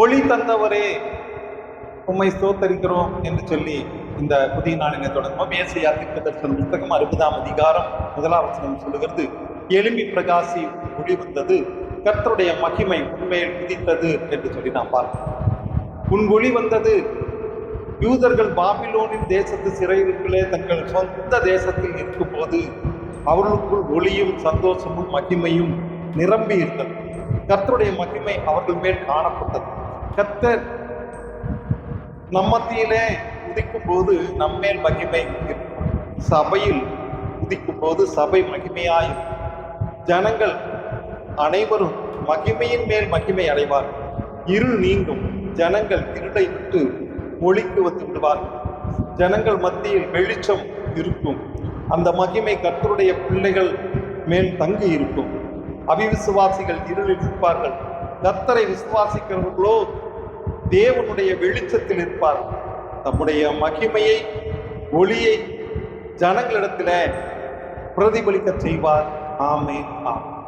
ஒளி தந்தவரே உம்மை ஸ்தோத்தரிக்கிறோம் என்று சொல்லி இந்த புதிய நாளினை தொடங்குவோம். ஏசையா தீர்க்கதரிசன புத்தகம் அறுபதாம் அதிகாரம் முதலாவசனம் சொல்லுகிறது எலும்பி பிரகாசி ஒளி வந்தது கர்த்தருடைய மகிமை உண்மையில் குதித்தது என்று சொல்லி நாம் பார்க்கிறோம். உன் ஒளி வந்தது யூதர்கள் பாபிலோனின் தேசத்து சிறையிருப்பிலே தங்கள் சொந்த தேசத்தில் இருக்கும் போது அவர்களுக்குள் ஒளியும் சந்தோஷமும் மகிமையும் நிரம்பி இருந்தது கர்த்தருடைய மகிமை அவர்கள் மேல் காணப்பட்டது. கத்தர் நம்மத்தியிலே உதிக்கும் போது நம்மேல் மகிமை சபையில் உதிக்கும் போது சபை மகிமையாயும் ஜனங்கள் அனைவரும் மகிமையின் மேல் மகிமை அடைவார். இருள் நீங்கும். ஜனங்கள் இருளை விட்டு ஒளிக்கு வந்து விடுவார்கள். ஜனங்கள் மத்தியில் வெளிச்சம் இருக்கும். அந்த மகிமை கர்த்தருடைய பிள்ளைகள் மேல் தங்கி இருக்கும் அவிவிசுவாசிகள் இருளில் இருப்பார்கள் கத்தரை விசுவாசிக்கிறவர்களோ தேவனுடைய வெளிச்சத்தில் இருப்பார்கள் தம்முடைய மகிமையை ஒளியை ஜனங்களிடத்தில் பிரதிபலிக்க செய்வார். ஆமே ஆம்